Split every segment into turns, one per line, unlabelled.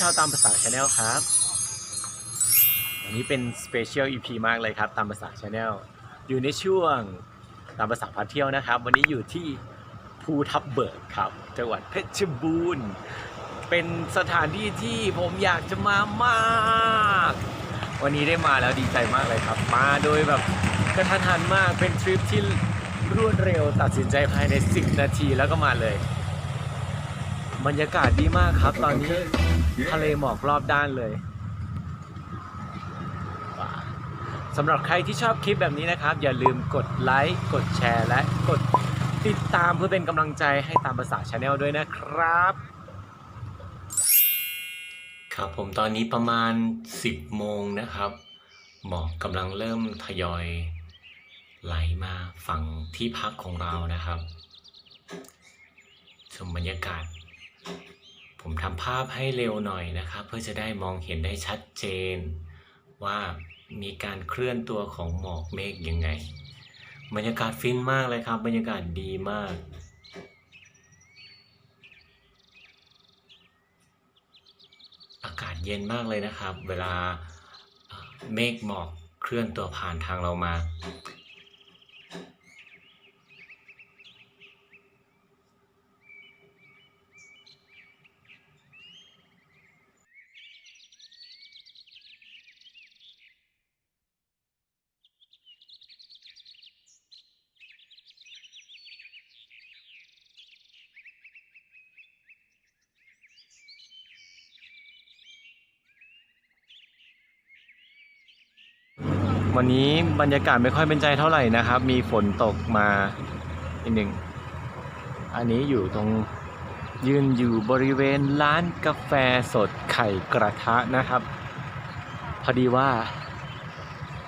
ชาวตามภาษาชาแนลครับ วันนี้เป็นสเปเชียลอีพีมากเลยครับ ตามภาษาชาแนลอยู่ในช่วงตามภาษาพาเที่ยวนะครับ วันนี้อยู่ที่ภูทับเบิกครับ จังหวัดเพชรบูรณ์เป็นสถานที่ที่ผมอยากจะมามาก วันนี้ได้มาแล้วดีใจมากเลยครับ มาโดยแบบกระทันหันมากเป็นทริปที่รวดเร็วตัดสินใจภายใน 10 นาทีแล้วก็มาเลย บรรยากาศดีมากครับ ตอนนี้ทะเลหมอกรอบด้านเลยสำหรับใครที่ชอบคลิปแบบนี้นะครับ อย่าลืมกดไลค์กดแชร์และกดติดตามเพื่อเป็นกำลังใจให้ตามภาษาชาแนลด้วยนะครับ ครับผมตอนนี้ประมาณ 10 โมงนะครับ หมอกกำลังเริ่มทยอยไหลมาฝั่งที่พักของเรานะครับชมบรรยากาศ ผมทำภาพให้เร็วหน่อยนะครับ เพื่อจะได้มองเห็นได้ชัดเจน ว่ามีการเคลื่อนตัวของหมอกเมฆยังไง บรรยากาศฟินมากเลยครับ บรรยากาศดีมากอากาศเย็นมากเลยนะครับ เวลาเมฆหมอกเคลื่อนตัวผ่านทางเรามา วันนี้บรรยากาศไม่ค่อยเป็นใจเท่าไหร่นะครับ มีฝนตกมาอีกหนึ่ง อันนี้อยู่ตรงยืนอยู่บริเวณร้านกาแฟสดไข่กระทะนะครับ พอดีว่า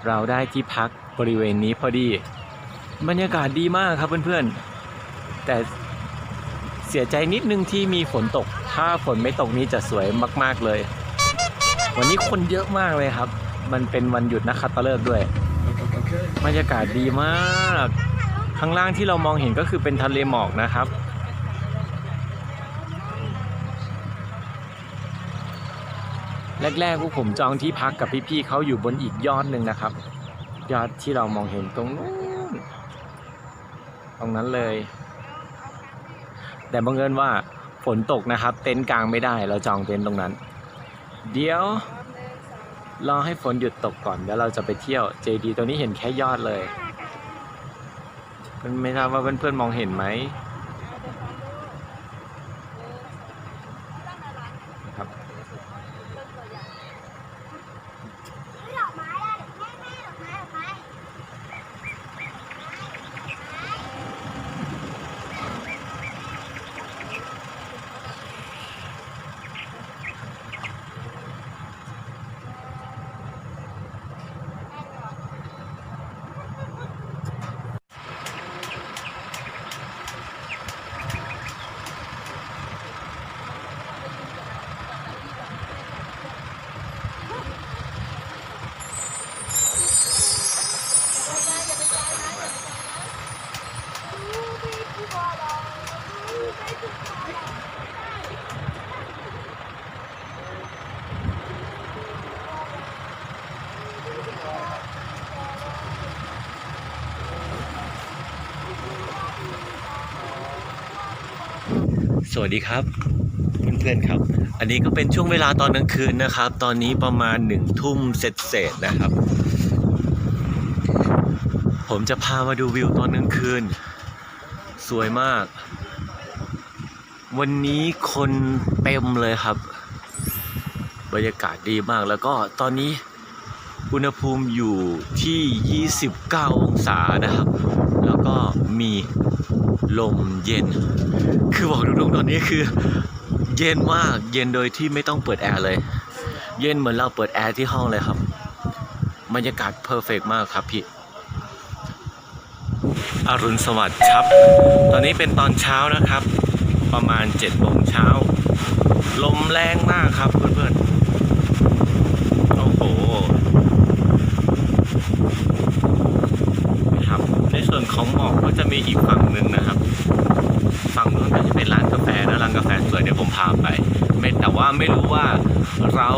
เราได้ที่พักบริเวณนี้พอดี บรรยากาศดีมากครับเพื่อนๆ แต่เสียใจนิดนึงที่มีฝนตก ถ้าฝนไม่ตกนี้จะสวยมาก ๆเลย วันนี้คนเยอะมากเลยครับ มันเป็นวันหยุดนักขัตฤกษ์ด้วยบรรยากาศดีมาก ข้างล่างที่เรามองเห็นก็คือเป็นทะเลหมอกนะครับแรกๆพวกผมจองที่พักกับพี่ๆเขาอยู่บนอีกยอดหนึ่งนะครับ ยอดที่เรามองเห็นตรงนู้นตรงนั้นเลย แต่บังเอิญว่าฝนตกนะครับ เต็นท์กลางไม่ได้เราจองเต็นท์ตรงนั้น เดี๋ยว รอให้ฝนหยุดตกก่อนแล้วเราจะไปเที่ยวเจดีตัวนี้เห็นแค่ยอดเลยมันไม่ทราบว่าเพื่อนๆมองเห็นไหมครับ
ดอกไม้อะแม่แม่ดอกไม้ดอกไม้
ส วัสดีครับเพื่อนๆครับ อันนี้ก็เป็นช่วงเวลาตอนกลางคืนนะครับ ตอนนี้ประมาณหนึ่งทุ่มเศษๆนะครับ ผมจะพามาดูวิวตอนกลางคืน สวยมาก วันนี้คนเต็มเลยครับ บรรยากาศดีมากแล้วก็ตอนนี้อุณหภูมิอยู่ที่ 29 องศานะครับ แล้วก็มีลมเย็น คือบอกตรงๆตอนนี้คือ เย็นมากเย็นโดยที่ไม่ต้องเปิดแอร์เลย เย็นเหมือนเราเปิดแอร์ที่ห้องเลยครับบรรยากาศเพอร์เฟกมากครับพี่อรุณสวัสดิ์ครับ ตอนนี้เป็นตอนเช้านะครับ ประมาณ7จ็ดโมงเช้า ลมแรงมากครับเพื่อนๆ โอ้โห ครับ ในส่วนของหมอกก็จะมีอีกฝั่งหนึ่งนะครับ ฝั่งนู้นก็จะเป็นร้านกาแฟนะร้านกาแฟสวยเดี๋ยวผมพาไป ไม่แต่ว่าไม่รู้ว่าเรา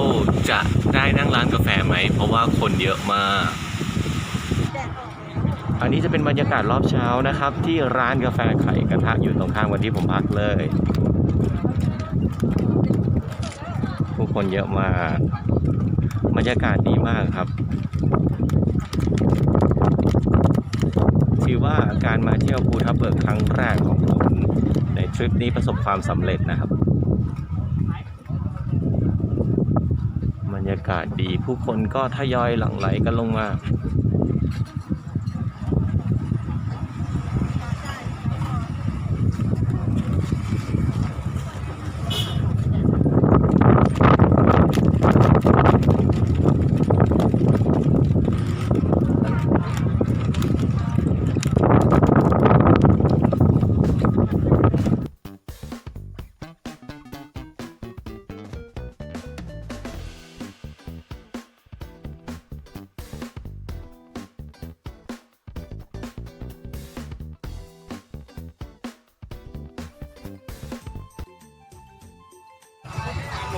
จะได้นั่งร้านกาแฟไหม เพราะว่าคนเยอะมาก
อั
นนี้จะเป็นบรรยากาศรอบเช้านะครับ ที่ร้านกาแฟไข่กระทะอยู่ตรงข้างวันที่ผมพักเลย ผู้คนเยอะมากบรรยากาศดีมากครับ ถือว่าการมาเที่ยวภูทับเบิกครั้งแรกของผมในทริปนี้ประสบความสำเร็จนะครับ บรรยากาศดีผู้คนก็ทยอยหลั่งไหลกันลงมา
ล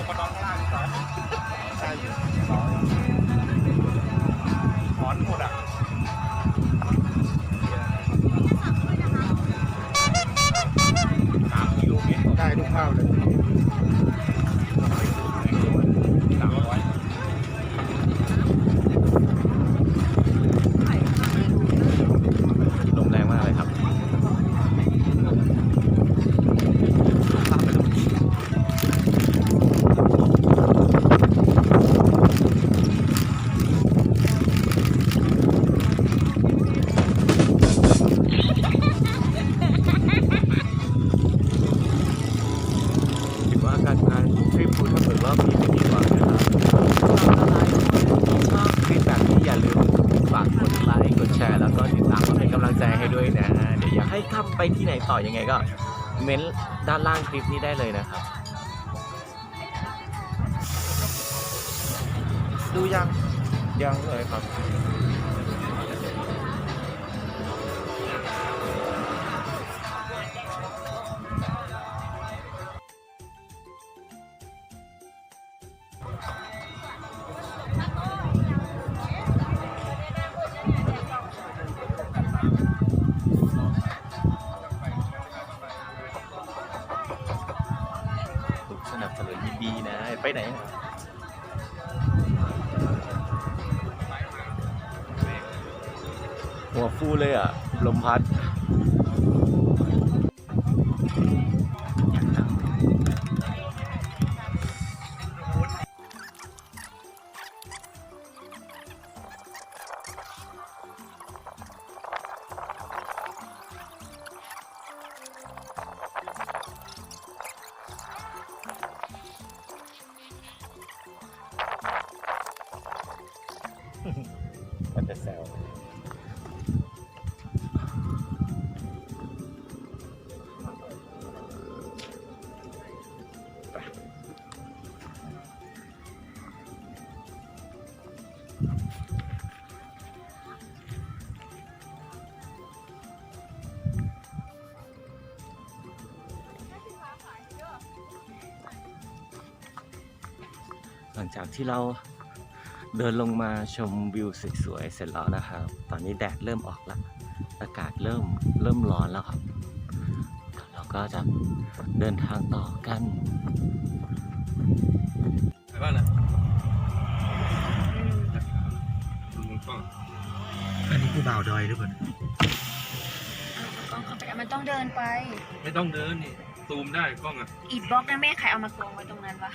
งมานอนข้างล่างดีกว่าใช่ถอนหมดอะ ได้ทุกข้าวเลย
เดี๋ยวอยากให้ทำไปที่ไหนต่อยังไงก็ เม้นต์ด้านล่างคลิปนี้ได้เลยนะครับ
ดูยัง
ยังเลยครับ ไปไหน หัวฟูเลยอะ ลมพัด หลังจากที่เราเดินลงมาชมวิวสวยๆเสร็จแล้วนะครับ ตอนนี้แดดเริ่มออกแล้วอากาศเริ่มเริ่มร้อนแล้วครับ เราก็จะเดินทางต่อกัน
ไปบ้านนะดูมุมกล้องอันนี้คือบ่าวดอยหรือเปล่า
กล้องเข้าไปมันต้องเดินไป
ไม่ต้องเดินนี่ ซูมได้กล้องอะ
อีบล็อกนะแม่ใครเอามากองไว้ตรงนั้นวะ